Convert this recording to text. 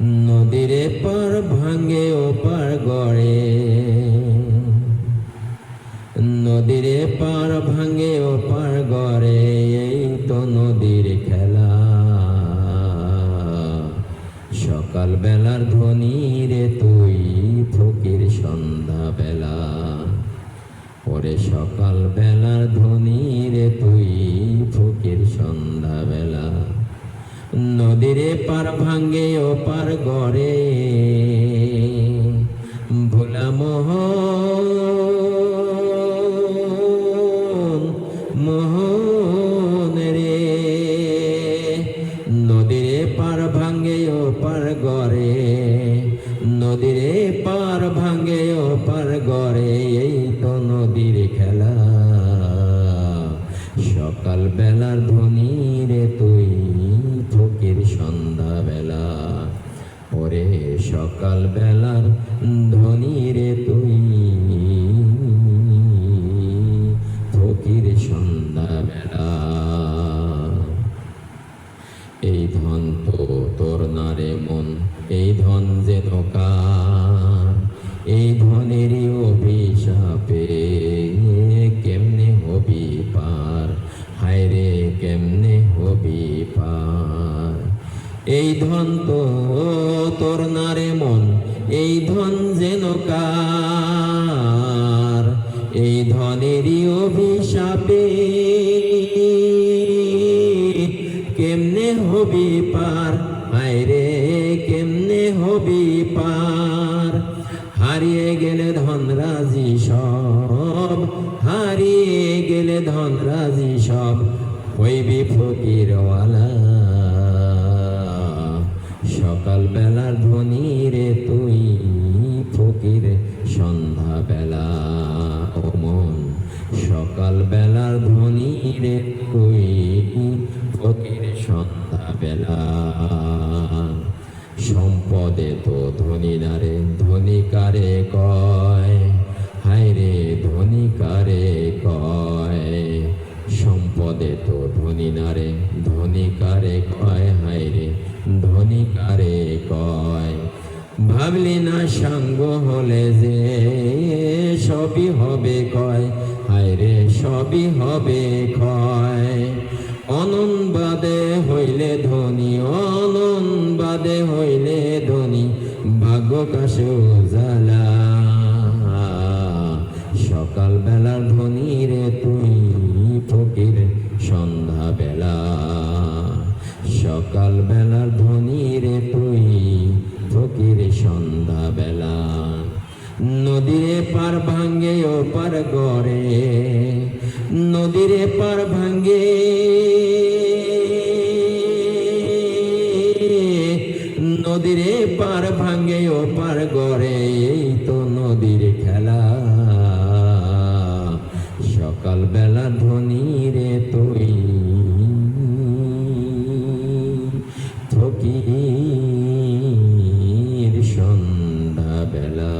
নদীরে পার ভাঙে ও পার গড়ে। নদীরে পার ভাঙে ও পার গড়ে, এই তো নদীর খেলা। সকাল বেলার ধ্বনি রে তুই, ফকির সন্ধ্যা বেলা ওরে সকাল বেলার পার ভাঙ্গে ও পার গড়ে। ভোলা মোহন মোহন রে। নদীরে পার ভাঙ্গে ও পার গড়ে। নদীরে পার ভাঙ্গে ও পার গড়ে, এই তো নদীর খেলা। সকাল বেলার ধ্বনি রে তুই। ওরে সকাল বেলার ধ্বনি রে তুই। ফকির সন্ধ্যা বেলা এই ধন তো তোর নারে মন, এই ধন যে কার এই ধনেরই এই ধন তো তোর নারে মন, এই ধন যেন কার? এই ধনেরই অভিশাপে কেমনে হবি পার? হায় রে, কেমনে হবি পার? হারিয়ে গেলে ধন রাজি সব, হারিয়ে গেলে ধন রাজি সব, হইবি ফকিরওয়ালা। সকাল বেলার ধ্বনি রে, তুই ফকির। সন্ধ্যা বেলা ও মন। সকাল বেলার ধ্বনি রে, তুই ফকির। সন্ধ্যা বেলা সম্পদে তো ধনী নারে ধনী কারে কয়? হায় রে, ধনী কারে কয়? সম্পদে তো ধনী নারে ধনী কারে কয়? কারে কয়। ভাবলি না সাঙ্গ হলে যে সবই হবে কয়। হায় রে, সবই হবে ক্ষয় অনন্বাদে হইলে ধনী, অনন্বাদে হইলে ধনী, ভাগ্য কাশে উজালা। সকাল বেলার ধনী রে তুই সকাল বেলার ধনী রে তুই ফকির সন্ধ্যা বেলা। নদীরে পার ভাঙ্গে ও পার গড়ে, নদীরে পার ভাঙ্গে নদীরে পার ভাঙ্গে ও পার গড়ে, এই তো নদীর and uh,